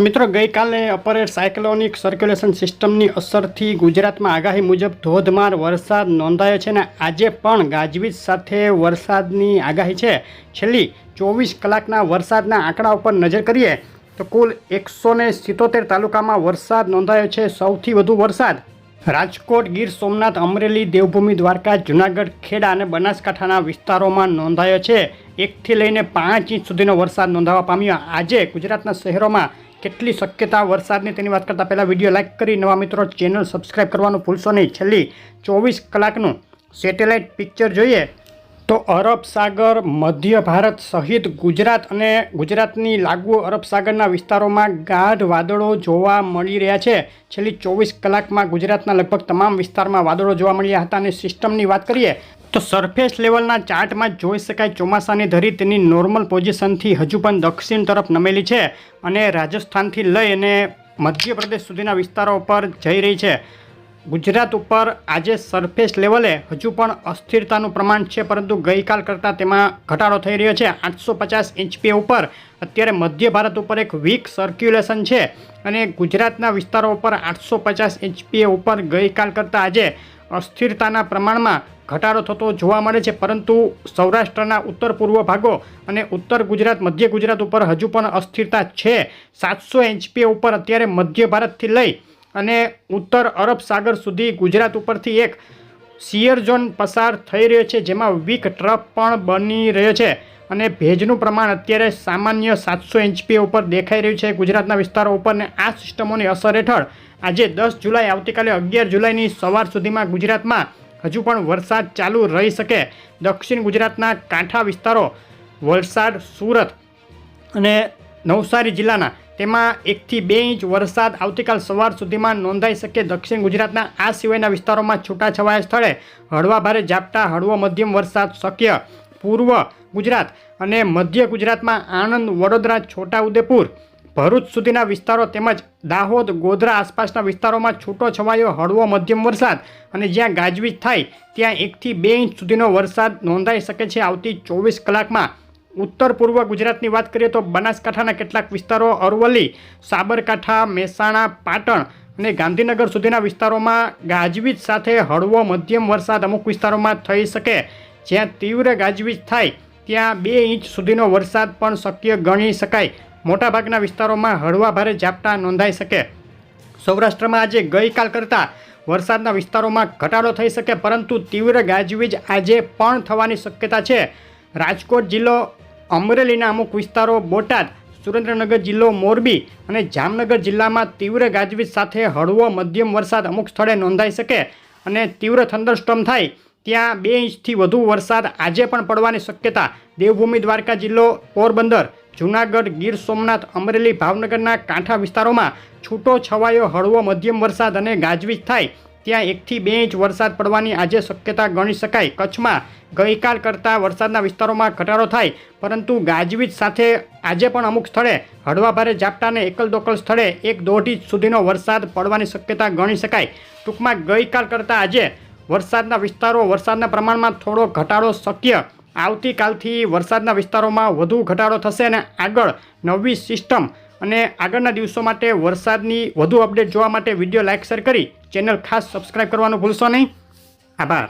તો મિત્રો, ગઈકાલે અપરે સાયક્લોનિક સર્ક્યુલેશન સિસ્ટમની અસરથી ગુજરાતમાં આગાહી મુજબ ધોધમાર વરસાદ નોંધાયો છે અને આજે પણ ગાજવીજ સાથે વરસાદની આગાહી છે. છેલ્લી ચોવીસ કલાકના વરસાદના આંકડા ઉપર નજર કરીએ તો કુલ એકસો સિત્તોતેર તાલુકામાં વરસાદ નોંધાયો છે, સૌથી વધુ વરસાદ રાજકોટ, ગીર સોમનાથ, અમરેલી, દેવભૂમિ, દ્વારકા, જૂનાગઢ, ખેડા અને બનાસકાંઠાના વિસ્તારોમાં નોંધાયો છે. એકથી લઈને પાંચ ઇંચ સુધીનો વરસાદ નોંધાવા પામ્યો. આજે ગુજરાતના શહેરોમાં કેટલી શક્યતા વરસાદની, તેની વાત કરતાં પહેલાં વીડિયો લાઇક કરી, નવા મિત્રો ચેનલ સબસ્ક્રાઈબ કરવાનું ભૂલશો નહીં. છેલ્લી ચોવીસ કલાકનું સેટેલાઇટ પિક્ચર જોઈએ તો અરબ સાગર, મધ્ય ભારત સહિત ગુજરાત અને ગુજરાતની લાગુ અરબ સાગરના વિસ્તારોમાં ગાઢ વાદળો જોવા મળી રહ્યા છે. છેલ્લી ચોવીસ કલાકમાં ગુજરાતના લગભગ તમામ વિસ્તારમાં વાદળો જોવા મળ્યા હતા અને સિસ્ટમની વાત કરીએ તો સરફેસ લેવલના ચાર્ટમાં જોઈ શકાય ચોમાસાની ધરી તેની નોર્મલ પોઝિશનથી હજુ પણ દક્ષિણ તરફ નમેલી છે અને રાજસ્થાનથી લઈ અને મધ્યપ્રદેશ સુધીના વિસ્તારો પર જઈ રહી છે. ગુજરાત ઉપર આજે સરફેસ લેવલે હજુ પણ અસ્થિરતાનું પ્રમાણ છે, પરંતુ ગઈકાલ કરતાં તેમાં ઘટાડો થઈ રહ્યો છે. આઠસો પચાસ ઇંચપી ઉપર અત્યારે મધ્ય ભારત ઉપર એક વીક સર્ક્યુલેશન છે અને ગુજરાતના વિસ્તારો ઉપર આઠસો પચાસ એચપીએ ઉપર ગઈકાલ કરતાં આજે અસ્થિરતાના પ્રમાણમાં ઘટાડો થતો જોવા મળે છે, પરંતુ સૌરાષ્ટ્રના ઉત્તર પૂર્વ ભાગો અને ઉત્તર ગુજરાત, મધ્ય ગુજરાત ઉપર હજુ પણ અસ્થિરતા છે. સાતસો એચપી ઉપર અત્યારે મધ્ય ભારતથી લઈ અને ઉત્તર અરબ સાગર સુધી ગુજરાત ઉપરથી એક સિયર ઝોન પસાર થઈ રહ્યો છે, જેમાં વીક ટ્રફ પણ બની રહ્યો છે. અને ભેજનું પ્રમાણ અત્યારે સામાન્ય સાતસો એચપી ઉપર દેખાઈ રહ્યું છે ગુજરાતના વિસ્તારો ઉપર ને આ સિસ્ટમોની અસર હેઠળ આજે દસ જુલાઈ આવતીકાલે અગિયાર જુલાઈની સવાર સુધીમાં ગુજરાતમાં હજુ પણ વરસાદ ચાલુ રહી શકે. દક્ષિણ ગુજરાતના કાંઠા વિસ્તારો, વલસાડ, સુરત અને નવસારી જિલ્લાના તેમાં એકથી બે ઇંચ વરસાદ આવતીકાલ સવાર સુધીમાં નોંધાઈ શકે. દક્ષિણ ગુજરાતના આ સિવાયના વિસ્તારોમાં છૂટાછવાયા સ્થળે હળવા ભારે ઝાપટા, હળવો મધ્યમ વરસાદ શક્ય પૂર્વ ગુજરાત અને મધ્ય ગુજરાતમાં આણંદ, વડોદરા, છોટાઉદેપુર, ભરૂચ સુધીના વિસ્તારો તેમજ દાહોદ, ગોધરા આસપાસના વિસ્તારોમાં છૂટો છવાયો હળવો મધ્યમ વરસાદ અને જ્યાં ગાજવીજ થાય ત્યાં એકથી બે ઇંચ સુધીનો વરસાદ નોંધાઈ શકે છે. આવતી ચોવીસ કલાકમાં ઉત્તર પૂર્વ ગુજરાતની વાત કરીએ તો બનાસકાંઠાના કેટલાક વિસ્તારો અરવલ્લી, સાબરકાંઠા, મહેસાણા, પાટણ અને ગાંધીનગર સુધીના વિસ્તારોમાં ગાજવીજ સાથે હળવો મધ્યમ વરસાદ અમુક વિસ્તારોમાં થઈ શકે. જ્યાં તીવ્ર ગાજવીજ થાય, ત્યાં બે ઇંચ સુધીનો વરસાદ પણ શક્ય ગણી શકાય. મોટાભાગના વિસ્તારોમાં હળવા ભારે ઝાપટા નોંધાઈ શકે. સૌરાષ્ટ્રમાં આજે ગઈકાલ કરતાં વરસાદના વિસ્તારોમાં ઘટાડો થઈ શકે, પરંતુ તીવ્ર ગાજવીજ આજે પણ થવાની શક્યતા છે. રાજકોટ જિલ્લો, અમરેલીના અમુક વિસ્તારો, બોટાદ, સુરેન્દ્રનગર જિલ્લો, મોરબી અને જામનગર જિલ્લામાં તીવ્ર ગાજવીજ સાથે હળવો મધ્યમ વરસાદ અમુક સ્થળે નોંધાઈ શકે અને તીવ્ર થંડરસ્ટોમ થાય. ત્યાં બે ઇંચથી વધુ વરસાદ આજે પણ પડવાની શક્યતા. દેવભૂમિ, દ્વારકા જિલ્લો, પોરબંદર, જૂનાગઢ, ગીર સોમનાથ, અમરેલી, ભાવનગરના કાંઠા વિસ્તારોમાં છૂટો છવાયો હળવો મધ્યમ વરસાદ અને ગાજવીજ થાય. ત્યાં એકથી બે ઇંચ વરસાદ પડવાની આજે શક્યતા ગણી શકાય. કચ્છમાં ગઈકાલ કરતાં વરસાદના વિસ્તારોમાં ઘટાડો થાય, પરંતુ ગાજવીજ સાથે આજે પણ અમુક સ્થળે હળવા ભારે ઝાપટાને એકલ દોકલ સ્થળે એક દોઢ ઇંચ સુધીનો વરસાદ પડવાની શક્યતા ગણી શકાય. ટૂંકમાં ગઈકાલ કરતાં આજે વરસાદના વિસ્તારો, વરસાદના પ્રમાણમાં થોડો ઘટાડો શક્ય. આવતીકાલથી વરસાદના વિસ્તારોમાં વધુ ઘટાડો થશે અને આગળ નવી સિસ્ટમ અને આગળના દિવસો માટે વરસાદની વધુ અપડેટ જોવા માટે વીડિયો લાઇક, શેર કરી ચેનલ ખાસ સબસ્ક્રાઈબ કરવાનું ભૂલશો નહીં. આભાર.